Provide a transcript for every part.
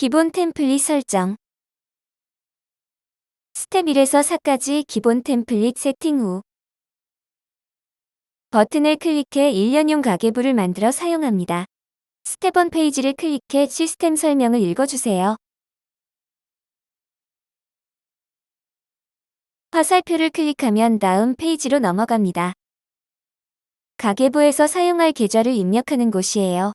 기본 템플릿 설정 스텝 1에서 4까지 기본 템플릿 세팅 후 버튼을 클릭해 1년용 가계부를 만들어 사용합니다. 스텝 1 페이지를 클릭해 시스템 설명을 읽어주세요. 화살표를 클릭하면 다음 페이지로 넘어갑니다. 가계부에서 사용할 계좌를 입력하는 곳이에요.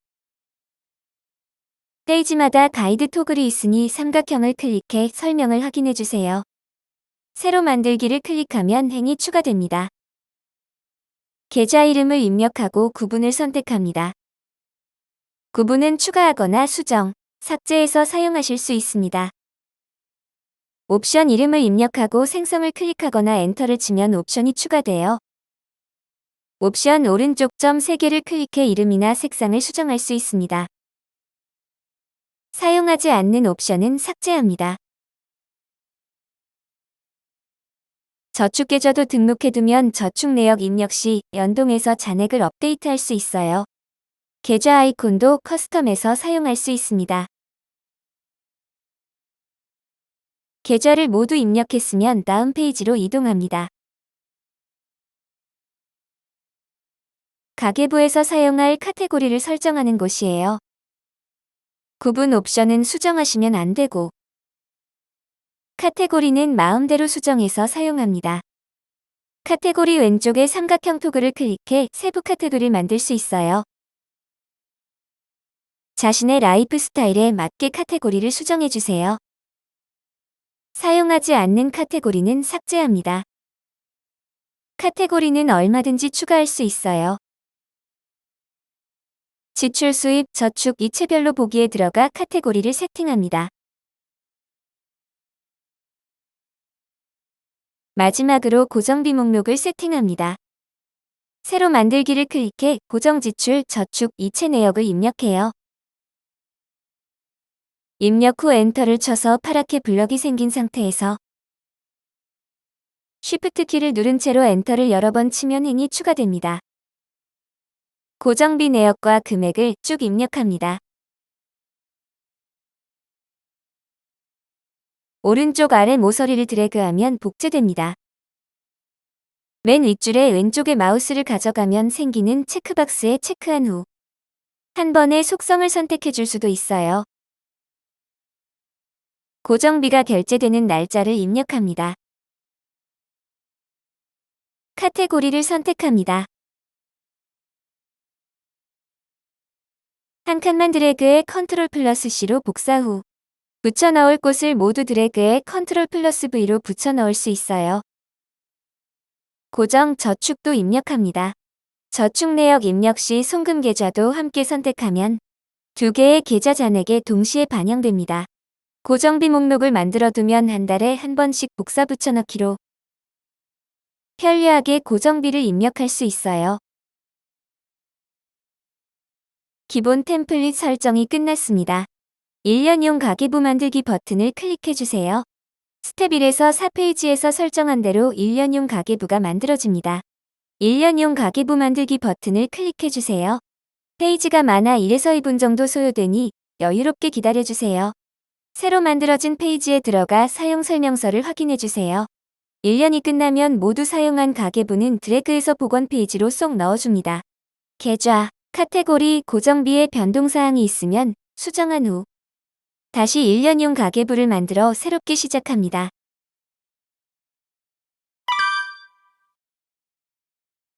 페이지마다 가이드 토글이 있으니 삼각형을 클릭해 설명을 확인해 주세요. 새로 만들기를 클릭하면 행이 추가됩니다. 계좌 이름을 입력하고 구분을 선택합니다. 구분은 추가하거나 수정, 삭제해서 사용하실 수 있습니다. 옵션 이름을 입력하고 생성을 클릭하거나 엔터를 치면 옵션이 추가되어 옵션 오른쪽 점 3개를 클릭해 이름이나 색상을 수정할 수 있습니다. 사용하지 않는 옵션은 삭제합니다. 저축계좌도 등록해두면 저축 내역 입력 시 연동해서 잔액을 업데이트할 수 있어요. 계좌 아이콘도 커스텀해서 사용할 수 있습니다. 계좌를 모두 입력했으면 다음 페이지로 이동합니다. 가계부에서 사용할 카테고리를 설정하는 곳이에요. 구분 옵션은 수정하시면 안 되고 카테고리는 마음대로 수정해서 사용합니다. 카테고리 왼쪽에 삼각형 토글을 클릭해 세부 카테고리를 만들 수 있어요. 자신의 라이프 스타일에 맞게 카테고리를 수정해 주세요. 사용하지 않는 카테고리는 삭제합니다. 카테고리는 얼마든지 추가할 수 있어요. 지출 수입, 저축, 이체별로 보기에 들어가 카테고리를 세팅합니다. 마지막으로 고정비 목록을 세팅합니다. 새로 만들기를 클릭해 고정 지출, 저축, 이체 내역을 입력해요. 입력 후 엔터를 쳐서 파랗게 블럭이 생긴 상태에서 Shift 키를 누른 채로 엔터를 여러 번 치면 행이 추가됩니다. 고정비 내역과 금액을 쭉 입력합니다. 오른쪽 아래 모서리를 드래그하면 복제됩니다. 맨 윗줄에 왼쪽에 마우스를 가져가면 생기는 체크박스에 체크한 후 한 번에 속성을 선택해 줄 수도 있어요. 고정비가 결제되는 날짜를 입력합니다. 카테고리를 선택합니다. 한 칸만 드래그해 컨트롤 플러스 C로 복사 후 붙여 넣을 곳을 모두 드래그해 컨트롤 플러스 V로 붙여 넣을 수 있어요. 고정 저축도 입력합니다. 저축 내역 입력 시 송금 계좌도 함께 선택하면 두 개의 계좌 잔액에 동시에 반영됩니다. 고정비 목록을 만들어 두면 한 달에 한 번씩 복사 붙여넣기로 편리하게 고정비를 입력할 수 있어요. 기본 템플릿 설정이 끝났습니다. 1년용 가계부 만들기 버튼을 클릭해주세요. 스텝 1에서 4페이지에서 설정한 대로 1년용 가계부가 만들어집니다. 1년용 가계부 만들기 버튼을 클릭해주세요. 페이지가 많아 1에서 2분 정도 소요되니 여유롭게 기다려주세요. 새로 만들어진 페이지에 들어가 사용 설명서를 확인해주세요. 1년이 끝나면 모두 사용한 가계부는 드래그해서 복원 페이지로 쏙 넣어줍니다. 계좌, 카테고리, 고정비에 변동사항이 있으면 수정한 후 다시 1년용 가계부를 만들어 새롭게 시작합니다.